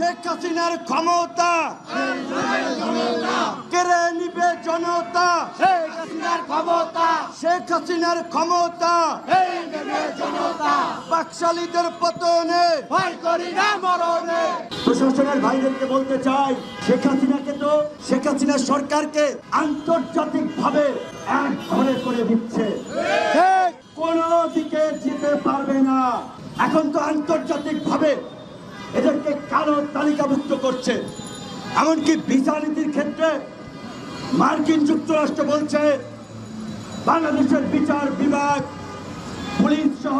শেখ হাসিনার ক্ষমতা। কেড়ে নিবে জনতা। শেখ হাসিনার ক্ষমতা। শেখ হাসিনার ক্ষমতা বাকশালীদের পতনে। ভয় করি না মরণে প্রশাসনের ভাইদেরকে বলতে চাই শেখ হাসিনাকে তো শেখ হাসিনা সরকারকে আন্তর্জাতিক ভাবে এক ঘরে করে দিচ্ছে। কোনো দিকে যেতে পারবে না। এখন তো আন্তর্জাতিক ভাবে কালো তালিকাভুক্ত করছে। এমনকি ভিসা নীতির ক্ষেত্রে মার্কিন যুক্তরাষ্ট্র বলছে, বাংলাদেশের বিচার বিভাগ, পুলিশ সহ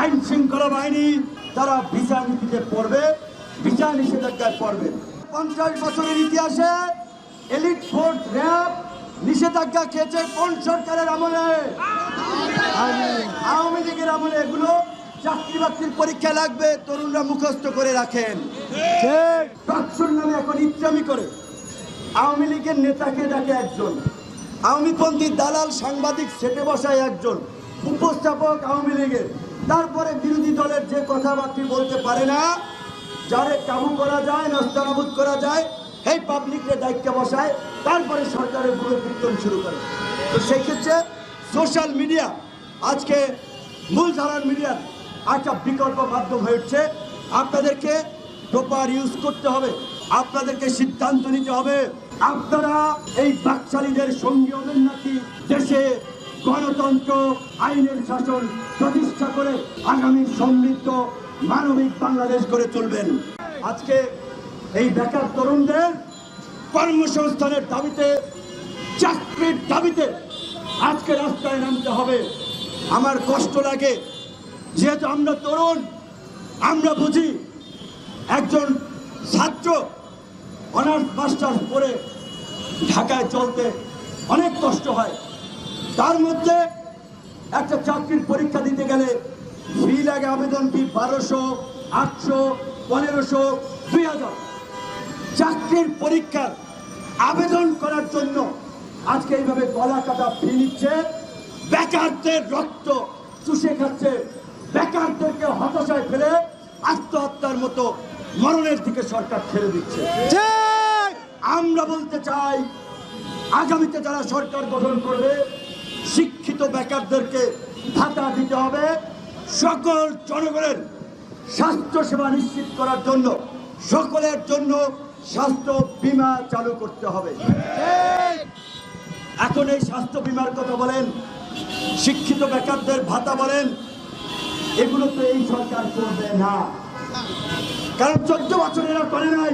আইন শৃঙ্খলা বাহিনী তারা ভিসা নীতিতে পড়বে, ভিসা নিষেধাজ্ঞায় পড়বে। পঞ্চাশ বছরের ইতিহাসে এলিট ফোর্স র্যাব নিষেধাজ্ঞা খেয়েছে কোন সরকারের আমলে। আওয়ামী লীগের আমলে এগুলো চাকরি বাকরির পরীক্ষা লাগবে তরুণরা মুখস্থ করে রাখেন। ডাকসুর নামে এখন ইচ্ছামি করে। আওয়ামী লীগের নেতাকে ডাকে একজন। আওয়ামীপন্থী দালাল সাংবাদিক সেটে বসায় একজন। উপস্থাপক আওয়ামী লীগের। তারপরে বিরোধী দলের যে কথাবার্তা বলতে পারে না যারে কাবু করা যায় নস্তানাবুদ করা যায় এই পাবলিকের দায়িত্বে বসায় তারপরে সরকারের পুরো কীর্তন শুরু করে। তো সেক্ষেত্রে সোশ্যাল মিডিয়া আজকে মূলধারার মিডিয়ার একটা বিকল্প মাধ্যম হয়ে উঠছে। আপনাদেরকে প্রপার ইউজ করতে হবে। আপনাদেরকে সিদ্ধান্ত নিতে হবে। আপনারা এই বাকশালীদের সঙ্গী হবেন নাকি দেশে গণতন্ত্র, আইনের শাসন প্রতিষ্ঠা করে আগামী সমৃদ্ধ মানবিক বাংলাদেশ করে তুলবেন। আজকে এই বেকার তরুণদের কর্মসংস্থানের দাবিতে, চাকরির দাবিতে আজকে রাস্তায় নামতে হবে। আমার কষ্ট লাগে। যেহেতু আমরা তরুণ, আমরা বুঝি একজন ছাত্র অনার্স, মাস্টার্স পড়ে ঢাকায় চলতে অনেক কষ্ট হয়। তার মধ্যে একটা চাকরির পরীক্ষা দিতে গেলে ফি লাগে আবেদন ফি বারোশো, আটশো, পনেরোশো, দুই হাজার। চাকরির পরীক্ষার আবেদন করার জন্য আজকে এইভাবে গলা কাটা ফি নিচ্ছে। বেকারদের রক্ত চুষে খাচ্ছে বেকারদেরকে হতাশায় ফেলে আত্মহত্যার মতো মরণের দিকে সরকার ঠেলে দিচ্ছে। ঠিক। আমরা বলতে চাই আগামীতে যারা সরকার গঠন করবে শিক্ষিত বেকারদেরকে ভাতা দিতে হবে সকল জনগণের স্বাস্থ্য সেবা নিশ্চিত করার জন্য। সকলের জন্য স্বাস্থ্য বীমা চালু করতে হবে। এখন এই স্বাস্থ্য বীমার কথা বলেন শিক্ষিত বেকারদের ভাতা বলেন এগুলো তো এই সরকার করবে না। কারণ চোদ্দ বছর এরা করে নাই।